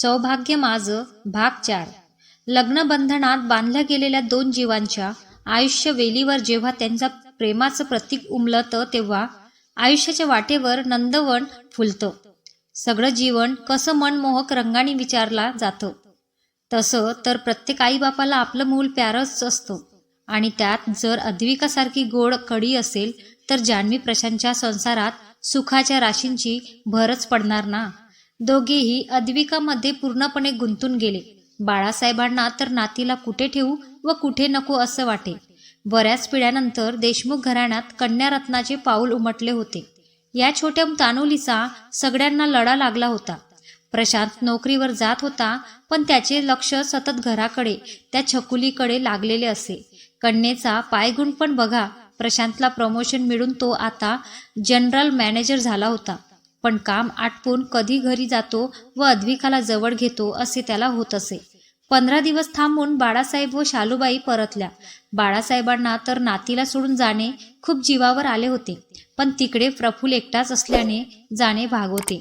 सौभाग्य माझं भाग चार. लग्नबंधनात बांधल्या गेलेल्या दोन जीवांच्या आयुष्य वेलीवर जेव्हा त्यांचा प्रेमाचं प्रतीक उमलतं तेव्हा आयुष्याच्या वाटेवर नंदवन फुलतं. सगळं जीवन कसं मनमोहक रंगाने विचारला जातं. तसं तर प्रत्येक आईबापाला आपलं मूल प्यारच असतं. आणि त्यात जर अद्विकासारखी गोड कडी असेल तर जान्हवी प्रशांतच्या संसारात सुखाच्या राशींची भरच पडणार ना? दोघेही अद्विकामध्ये पूर्णपणे गुंतून गेले. बाळासाहेबांना तर नातीला कुठे ठेवू व कुठे नको असं वाटे. बऱ्याच पिढ्यानंतर देशमुख घराण्यात कन्यारत्नाचे पाऊल उमटले होते. या छोट्या तानुलीचा सगळ्यांना लढा लागला होता. प्रशांत नोकरीवर जात होता पण त्याचे लक्ष सतत घराकडे त्या छकुलीकडे लागलेले असे. कन्येचा पायगुण पण बघा प्रशांतला प्रमोशन मिळून तो आता जनरल मॅनेजर झाला होता. पण काम आटपून कधी घरी जातो व अद्विकाला जवळ घेतो असे त्याला होत असे. पंधरा दिवस थांबून बाळासाहेब व शालूबाई परतल्या. बाळासाहेबांना तर नातीला सोडून जाणे खूप जीवावर आले होते पण तिकडे प्रफुल्ल एकटाच असल्याने जाणे भागवते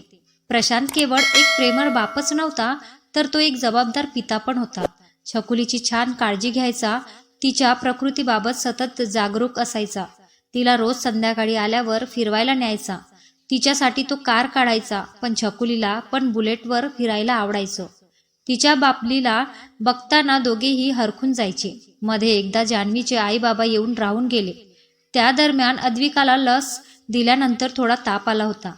प्रशांत केवळ एक प्रेमळ बापच नव्हता तर तो एक जबाबदार पिता पण होता. छकुलीची छान काळजी घ्यायचा तिच्या प्रकृतीबाबत सतत जागरूक असायचा. तिला रोज संध्याकाळी आल्यावर फिरवायला न्यायचा. तिच्यासाठी तो कार काढायचा पण छकुलीला पण बुलेटवर फिरायला आवडायचं. तिच्या बापलीला बघताना दोघेही हरखून जायचे. मध्ये एकदा जान्हवीचे आई बाबा येऊन राहून गेले. त्या दरम्यान अद्विकाला लस दिल्यानंतर थोडा ताप आला होता.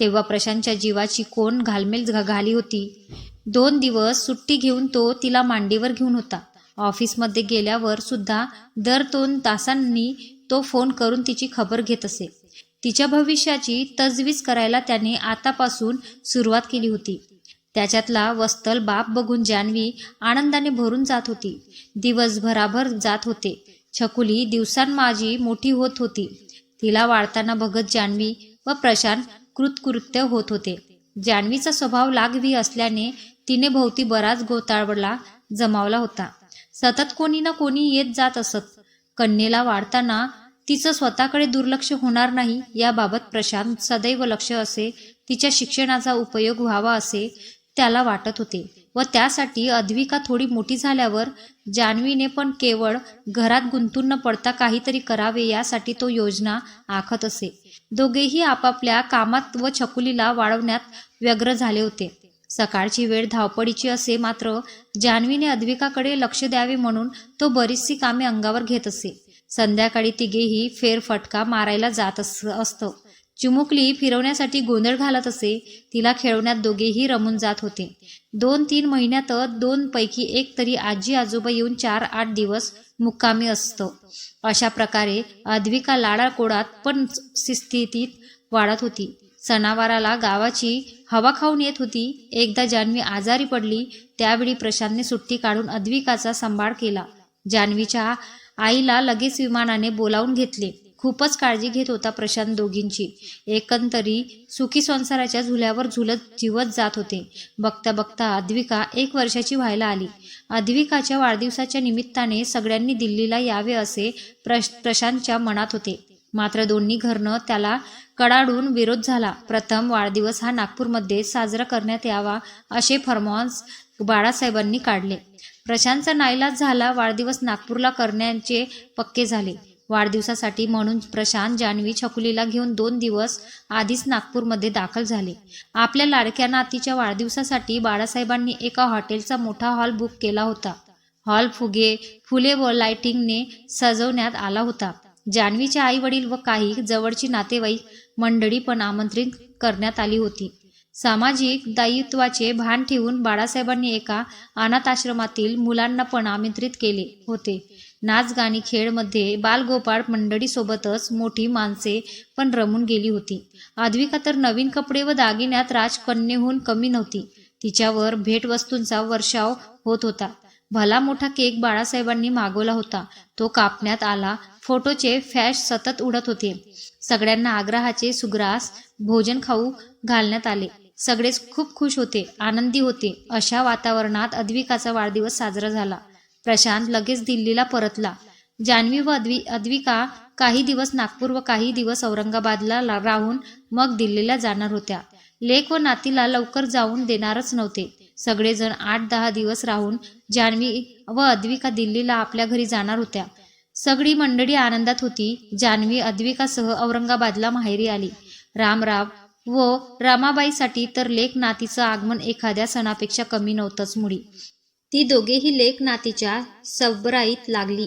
तेव्हा प्रशांतच्या जीवाची कोण घालमेल घ- घाली होती. दोन दिवस सुट्टी घेऊन तो तिला मांडीवर घेऊन होता. ऑफिसमध्ये गेल्यावर सुद्धा दर दोन तासांनी तो फोन करून तिची खबर घेत असे. तिच्या भविष्याची तजवीज करायला त्याने आतापासून सुरुवात केली होती. त्याच्यातला वस्तल बाप बघून जान्हवी आनंदाने भरून जात होती. दिवसभराभर जात होते. छकुली दिवसांमाजी मोठी होत होती. तिला वाढताना बघत जान्हवी व प्रशांत कृतकृत्य होत होते. जान्हवीचा स्वभाव लागवी असल्याने तिने भोवती बराच गोताळवडला जमावला होता. सतत कोणी ना कोणी येत जात असत. कन्येला वाढताना तिचं स्वतःकडे दुर्लक्ष होणार नाही याबाबत प्रशांत सदैव लक्ष असे तिच्या शिक्षणाचा उपयोग व्हावा असे त्याला वाटत होते. व त्यासाठी अद्विका थोडी मोठी झाल्यावर जान्हवीने पण केवळ घरात गुंतून न पडता काहीतरी करावे यासाठी तो योजना आखत असे. दोघेही आपापल्या कामात व छकुलीला वाढवण्यात व्यग्र झाले होते. सकाळची वेळ धावपडीची असे मात्र जान्हवीने अद्विकाकडे लक्ष द्यावे म्हणून तो बरीचशी कामे अंगावर घेत असे. संध्याकाळी तिघेही फेरफटका मारायला जात अस असतं. चिमुकली फिरवण्यासाठी गोंधळ घालत असे तिला खेळवण्यात दोघेही रमून जात होते. दोन तीन महिन्यात दोन पैकी एक तरी आजी आजोबा येऊन चार आठ दिवस मुक्कामी असतो. अशा प्रकारे अद्विका लाडाकोडात पण स्थितीत वाढत होती. सणावाराला गावाची हवा खाऊन येत होती. एकदा जान्हवी आजारी पडली त्यावेळी प्रशांतने सुट्टी काढून अद्विकाचा सांभाळ केला. जान्हवीच्या आईला लगेच विमानाने बोलावून घेतले. खूपच काळजी घेत होता प्रशांत दोघींची. एकंदरी सुखी संसाराच्या झुल्यावर झुलत जीवत जात होते. बघता बघता अद्विका एक वर्षाची व्हायला आली. अद्विकाच्या वाढदिवसाच्या निमित्ताने सगळ्यांनी दिल्लीला यावे असे प्रश प्रशांतच्या मनात होते. मात्र दोन्ही घरनं त्याला कडाडून विरोध झाला. प्रथम वाढदिवस हा नागपूरमध्ये साजरा करण्यात यावा असे फर्मॉन्स बाळासाहेबांनी काढले. प्रशांतचा नाईलाज झाला वाढदिवस नागपूरला करण्याचे पक्के झाले. वाढदिवसासाठी म्हणून प्रशांत जान्हवी छकुलीला घेऊन दोन दिवस आधीच नागपूरमध्ये दाखल झाले. आपल्या लाडक्या नातीच्या वाढदिवसासाठी बाळासाहेबांनी एका हॉटेलचा मोठा हॉल बुक केला होता. हॉल फुगे फुले व लाइटिंगने सजवण्यात आला होता. जान्हवीचे आई वडील व काही जवळची नातेवाईक मंडळी पण आमंत्रित करण्यात आली होती. सामाजिक दायित्वाचे भान ठेवून बाळासाहेबांनी एका अनाथ आश्रमातील मुलांना पण आमंत्रित केले होते. नाच गाणी खेळमध्ये बालगोपाळ मंडळीसोबतच मोठी माणसे पण रमून गेली होती. आद्विका तर नवीन कपडे व दागिन्यात राजकन्येहून कमी नव्हती. तिच्यावर भेटवस्तूंचा वर्षाव होत होता. भला मोठा केक बाळासाहेबांनी मागवला होता. तो कापण्यात आला. फोटोचे फॅश सतत उडत होते. सगळ्यांना आग्रहाचे सुग्रास भोजन खाऊ घालण्यात आले. सगळेच खूप खुश होते आनंदी होते. अशा वातावरणात अद्विकाचा वाढदिवस साजरा झाला. प्रशांत लगेच दिल्लीला परतला. जान्हवी व अद्वी अद्विका काही दिवस नागपूर व काही दिवस औरंगाबादला ला- राहून मग दिल्लीला जाणार होत्या. लेक व नातीला लवकर जाऊन देणारच नव्हते. सगळेजण आठ दहा दिवस राहून जान्हवी व अद्विका दिल्लीला आपल्या घरी जाणार होत्या. सगळी मंडळी आनंदात होती. जान्हवी अद्विकासह औरंगाबादला माहेरी आली. रामराव व रामाबाईसाठी तर लेख नातीचं आगमन एखाद्या सणापेक्षा कमी नव्हतंच मुळी ती दोघेही लेख नातीच्या सबराईत लागली.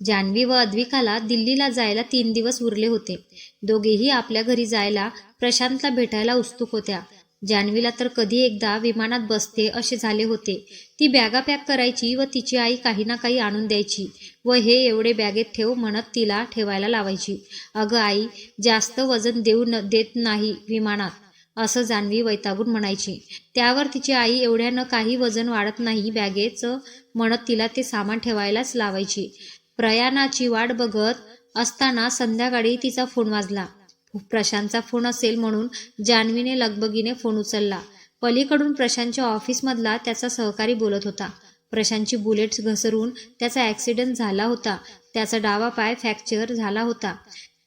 जान्हवी व अद्विकाला दिल्लीला जायला तीन दिवस उरले होते. दोघेही आपल्या घरी जायला प्रशांतला भेटायला उत्सुक होत्या. जान्हवीला तर कधी एकदा विमानात बसते असे झाले होते. ती बॅगा पॅक करायची व तिची आई काही ना काही आणून द्यायची व हे एवढे बॅगेत ठेव म्हणत तिला ठेवायला लावायची. अगं आई जास्त वजन देऊ न देत नाही विमानात असं जान्हवी वैतागून म्हणायची. त्यावर तिची आई एवढ्यानं काही वजन वाढत नाही बॅगेचं म्हणत तिला ते सामान ठेवायलाच लावायची. प्रयाणाची वाट बघत असताना संध्याकाळी तिचा फोन वाजला. प्रशांतचा फोन असेल म्हणून जान्हवीने लगबगीने फोन उचलला. पलीकडून प्रशांतच्या ऑफिसमधला त्याचा सहकारी बोलत होता. प्रशांतची बुलेट्स घसरून त्याचा ॲक्सिडेंट झाला होता. त्याचा डावा पाय फ्रॅक्चर झाला होता.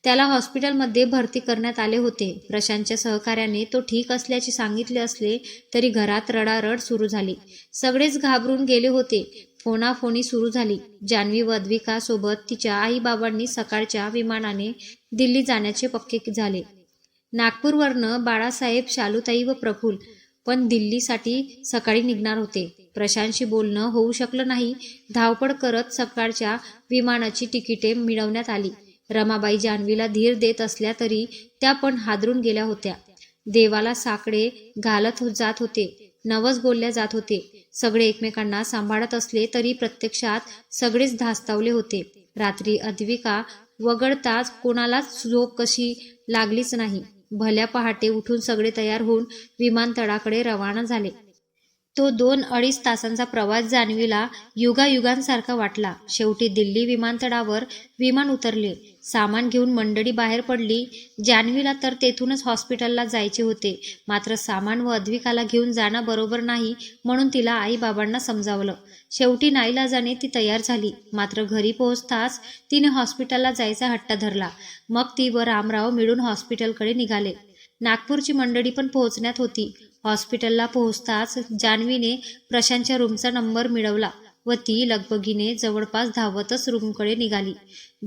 त्याला हॉस्पिटलमध्ये भरती करण्यात आले होते. प्रशांतच्या सहकार्याने तो ठीक असल्याचे सांगितले असले तरी घरात रडारड सुरू झाली. सगळेच घाबरून गेले होते. फोनाफोनी सुरू झाली. जान्हवी व तिच्या आईबाबांनी सकाळच्या विमानाने दिल्ली जाण्याचे पक्के झाले. नागपूरवरनं बाळासाहेब शालूताई व प्रफुल पण दिल्लीसाठी सकाळी निघणार होते. प्रशांतशी बोलणं होऊ शकलं नाही. धावपळ करत सकाळच्या विमानाची तिकिटे मिळवण्यात आली. रमाबाई जान्हवीला धीर देत असल्या तरी त्या पण हादरून गेल्या होत्या. देवाला साकडे घालत जात होते. नवस बोलल्या जात होते. सगळे एकमेकांना सांभाळत असले तरी प्रत्यक्षात सगळेच धास्तावले होते. रात्री अद्विका वगळताच कोणालाच झोप कशी लागलीच नाही. भल्या पहाटे उठून सगळे तयार होऊन विमानतळाकडे रवाना झाले. तो दोन अडीच तासांचा प्रवास जान्हवीला युगायुगांसारखा वाटला. शेवटी दिल्ली विमानतळावर विमान उतरले. सामान घेऊन मंडळी बाहेर पडली. जान्हवीला तर तेथूनच हॉस्पिटलला जायचे होते. मात्र सामान व अद्विकाला घेऊन जाणं बरोबर नाही म्हणून तिला आईबाबांना समजावलं. शेवटी नाईलाजाने ती तयार झाली. मात्र घरी पोहोचताच तिने हॉस्पिटलला जायचा हट्ट धरला. मग ती व रामराव मिळून हॉस्पिटलकडे निघाले. नागपूरची मंडळी पण पोहोचण्यात होती. हॉस्पिटलला पोहोचताच जान्हवीने प्रशांतच्या रूमचा नंबर मिळवला व ती लगबगीने जवळपास धावतच रूमकडे निघाली.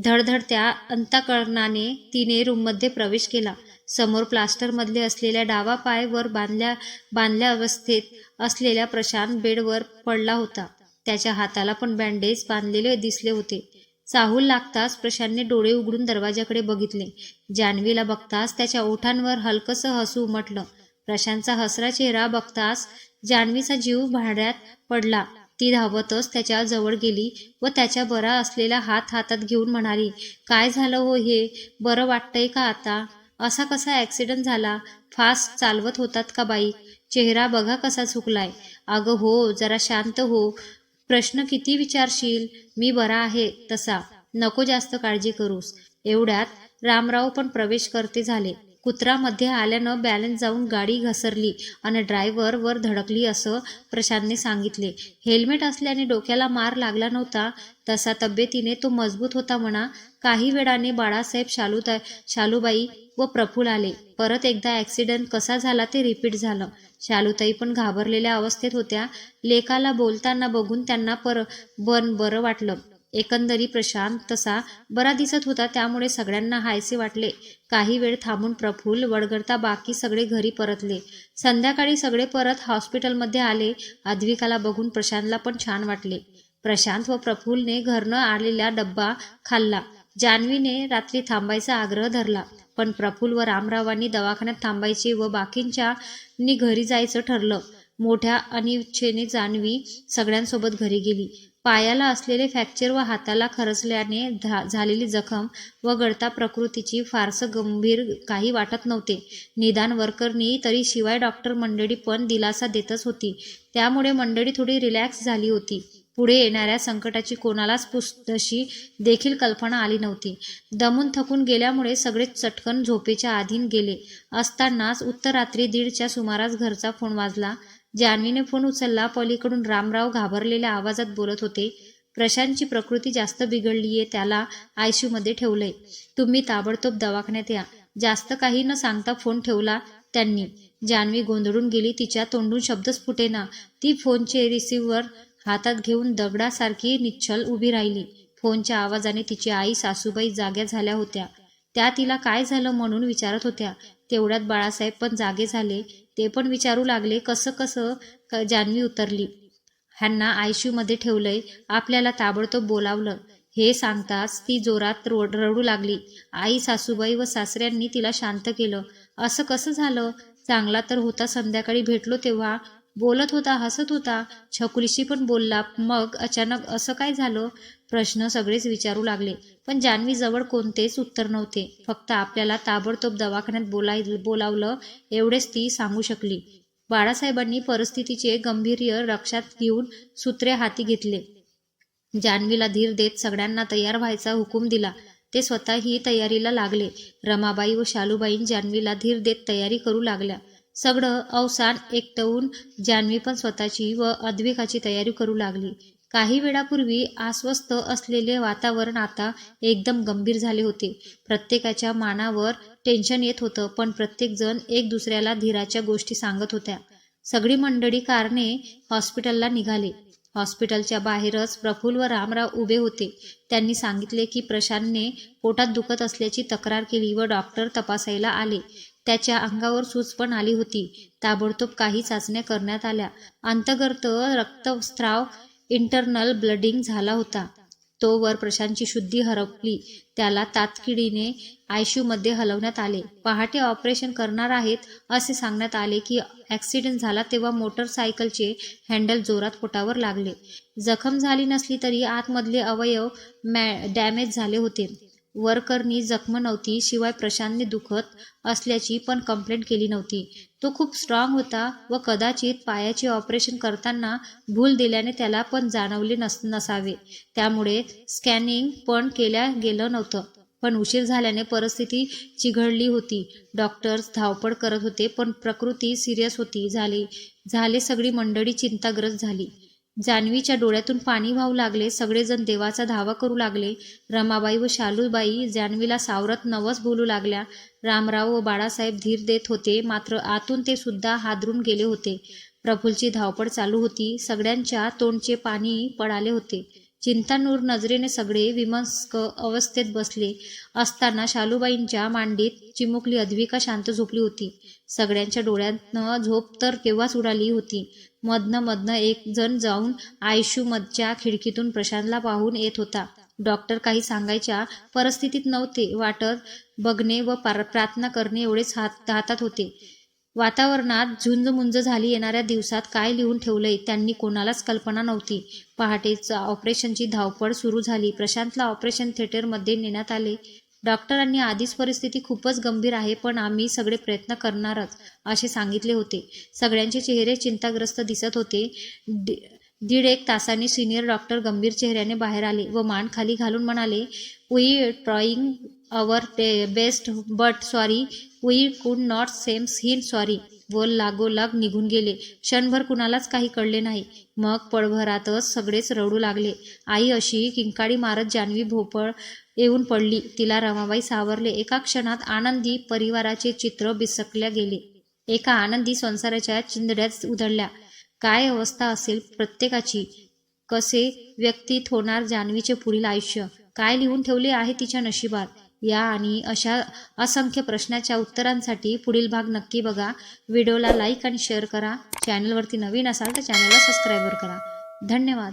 धडधडत्या अंतकरणाने तिने रूममध्ये प्रवेश केला. समोर प्लास्टरमधले असलेल्या डावा पाय वर बांधल्या बांधल्या अवस्थेत असलेल्या प्रशांत बेडवर पडला होता. त्याच्या हाताला पण बँडेज बांधलेले दिसले होते. चाहूल लागताच प्रशांतने डोळे उघडून दरवाजाकडे बघितले. जान्हवीला बघताच त्याच्या ओठांवर हलकसं हसू उमटलं. प्रशांतचा हसरा चेहरा बघताच जान्हवीचा जीव भांड्यात पडला. ती धावतच त्याच्याजवळ गेली व त्याच्या बरा असलेला हात हातात घेऊन म्हणाली काय झालं हो हे? बरं वाटतंय का आता? असा कसा ॲक्सिडेंट झाला? फास्ट चालवत होतात का बाई? चेहरा बघा कसा चुकलाय. अगं हो जरा शांत हो. प्रश्न किती विचारशील? मी बरा आहे तसा. नको जास्त काळजी करूस. एवढ्यात रामराव पण प्रवेश करते झाले. कुत्रामध्ये आल्यानं बॅलन्स जाऊन गाडी घसरली आणि ड्रायव्हर वर धडकली असं प्रशांतने सांगितले. हेल्मेट असल्याने डोक्याला मार लागला नव्हता तसा तब्येतीने तो मजबूत होता म्हणा. काही वेळाने बाळासाहेब शालूता शालूबाई व प्रफुल आले. परत एकदा ॲक्सिडेंट कसा झाला ते रिपीट झालं. शालूताई पण घाबरलेल्या अवस्थेत होत्या. लेकाला बोलताना बघून त्यांना पर बन बरं वाटलं. एकंदरी प्रशांत तसा बरा दिसत होता त्यामुळे सगळ्यांना हायसे वाटले. काही वेळ थांबून प्रफुल्ल वडगडता बाकी सगळे घरी परतले. संध्याकाळी सगळे परत हॉस्पिटलमध्ये आले. अद्विकाला बघून प्रशांतला पण छान वाटले. प्रशांत व प्रफुल्लने घरनं आलेला डब्बा खाल्ला. जान्हवीने रात्री थांबायचा आग्रह धरला पण प्रफुल्ल व रामरावांनी दवाखान्यात थांबायचे व बाकींच्यानी घरी जायचं ठरलं. मोठ्या अनिच्छेने जान्हवी सगळ्यांसोबत घरी गेली. पायाला असलेले फ्रॅक्चर व हाताला खरचल्याने झा झालेली जखम व गळता प्रकृतीची फारसं गंभीर काही वाटत नव्हते. निदान वर्करनी तरी शिवाय डॉक्टर मंडळी पण दिलासा देतच होती. त्यामुळे मंडळी थोडी रिलॅक्स झाली होती. पुढे येणाऱ्या संकटाची कोणालाच पुस्तशी देखील कल्पना आली नव्हती. दमून थकून गेल्यामुळे सगळे चटकन झोपेच्या आधीन गेले. असतानाच उत्तरात्री दीडच्या सुमारास घरचा फोन वाजला. जान्हवीने फोन उचलला पलीकडून रामराव घाबरलेल्या आवाजात बोलत होते प्रशांतची प्रकृती जास्त बिघडलीये त्याला आयसीयूमध्ये ठेवलंय. तुम्ही ताबडतोब दवाखान्यात या. जास्त काही न सांगता फोन ठेवला त्यांनी. जान्हवी गोंधळून गेली तिच्या तोंडून शब्दच फुटेना. ती फोनचे रिसिव्हर हातात घेऊन दगडासारखी निश्चल उभी राहिली. फोनच्या आवाजाने तिची आई सासूबाई जाग्या झाल्या होत्या. त्या तिला काय झालं म्हणून विचारत होत्या. तेवढ्यात बाळासाहेब पण जागे झाले. ते पण विचारू लागले कसं कसं क- जान्हवी उतरली. ह्यांना आयसीयूमध्ये ठेवलंय. आपल्याला ताबडतोब बोलावलं. हे सांगताच ती जोरात रोड रडू लागली. आई सासूबाई व सासऱ्यांनी तिला शांत केलं. असं कसं झालं? चांगला तर होता. संध्याकाळी भेटलो तेव्हा बोलत होता हसत होता. छकुलीशी पण बोलला. मग अचानक असं काय झालं? प्रश्न सगळेच विचारू लागले. पण जान्हवी जवळ कोणतेच उत्तर नव्हते. फक्त आपल्याला ताबडतोब दवाखान्यात बोलाय बोलावलं एवढेच ती सांगू शकली. बाळासाहेबांनी परिस्थितीचे गंभीर्य लक्षात घेऊन सूत्रे हाती घेतले. जान्हवीला धीर देत सगळ्यांना तयार व्हायचा हुकूम दिला. ते स्वतःही तयारीला लागले. रमाबाई व शालूबाईं जान्हवीला धीर देत तयारी करू लागल्या. सगळं अवसान एकटवून जान्हवी पण स्वतःची व अद्विकाची तयारी करू लागली. काही वेळापूर्वी अस्वस्थ असलेले वातावरण आता एकदम गंभीर झाले होते. प्रत्येकाच्या मानावर टेन्शन येत होतं पण प्रत्येकजण एक दुसऱ्याला धीराच्या गोष्टी सांगत होत्या. सगळी मंडळी कारणे हॉस्पिटलला निघाले. हॉस्पिटलच्या बाहेरच प्रफुल्ल व रामराव उभे होते. त्यांनी सांगितले की प्रशांतने पोटात दुखत असल्याची तक्रार केली व डॉक्टर तपासायला आले. त्याच्या अंगावर सूज पण आली होती. ताबडतोब काही चाचण्या करण्यात आल्या. अंतर्गत रक्तस्राव इंटरनल ब्लडिंग झाला होता. तोवर प्रशांतची शुद्धी हरपली. त्याला तातकिडीने आयसीयूमध्ये हलवण्यात आले. पहाटे ऑपरेशन करणार आहेत असे सांगण्यात आले की ॲक्सिडेंट झाला तेव्हा मोटरसायकलचे हँडल जोरात पोटावर लागले. जखम झाली नसली तरी आतमधले अवयव मॅ डॅमेज झाले होते. वर्करनी जखम नव्हती शिवाय प्रशांतने दुखत असल्याची पण कंप्लेंट केली नव्हती. तो खूप स्ट्रॉंग होता व कदाचित पायाचे ऑपरेशन करताना भूल दिल्याने त्याला पण जाणवले नस नसावे. त्यामुळे स्कॅनिंग पण केल्या गेलं नव्हतं. पण उशीर झाल्याने परिस्थिती चिघळली होती. डॉक्टर्स धावपळ करत होते पण प्रकृती सिरियस होती. झाली झाले सगळी मंडळी चिंताग्रस्त झाली. जान्हवीच्या डोळ्यातून पाणी वाहू लागले. सगळेजण देवाचा धावा करू लागले. रमाबाई व शालूबाई जान्हवीला सावरत नवस बोलू लागल्या. रामराव व बाळासाहेब धीर देत होते. मात्र आतून ते सुद्धा हादरून गेले होते. प्रफुलची धावपळ चालू होती. सगळ्यांच्या तोंडचे पाणी पडाले होते. चिंतानूर नजरेने सगळे विमस्क अवस्थेत बसले असताना शालूबाईंच्या मांडीत चिमुकली अद्विका शांत झोपली होती. सगळ्यांच्या डोळ्यातनं झोप तर केव्हाच उडाली होती. मधनं मधनं एक जण जाऊन आयशूमधच्या खिडकीतून प्रशांतला पाहून येत होता. डॉक्टर काही सांगायच्या परिस्थितीत नव्हते वाटत बघणे व पार- प्रार्थना करणे एवढेच हात हातात होते. वातावरणात झुंजमुंज झाली येणाऱ्या दिवसात काय लिहून ठेवलंय त्यांनी कोणालाच कल्पना नव्हती. पहाटेचा ऑपरेशनची धावपळ सुरू झाली. प्रशांतला ऑपरेशन थिएटरमध्ये नेण्यात आले. डॉक्टरांनी आधीच परिस्थिती खूपच गंभीर आहे पण आम्ही सगळे प्रयत्न करणारच असे सांगितले होते. सगळ्यांचे चेहरे चिंताग्रस्त दिसत होते. दीड एक तासांनी सिनियर डॉक्टर गंभीर चेहऱ्याने बाहेर आले व मान खाली घालून म्हणाले we trying our best but sorry we could not save him sorry व लागोलाग निघून गेले. क्षणभर कुणालाच काही कळले नाही. मग पळभरातच सगळेच रडू लागले. आई अशी किंकाळी मारत जान्हवी भोपळ येऊन पडली. तिला रमाबाई सावरले. एका क्षणात आनंदी परिवाराचे चित्र बिसकल्या गेले. एका आनंदी संसाराच्या चिंदड्यात उधळल्या. काय अवस्था असेल प्रत्येकाची? कसे व्यक्तीत होणार जान्हवीचे पुढील आयुष्य? काय लिहून ठेवले आहे तिच्या नशिबात? या आणि अशा असंख्य प्रश्नाच्या उत्तरांसाठी पुढील भाग नक्की बघा. व्हिडिओला लाईक आणि शेअर करा. चॅनलवरती नवीन असाल तर चॅनलला सबस्क्राईबर करा. धन्यवाद.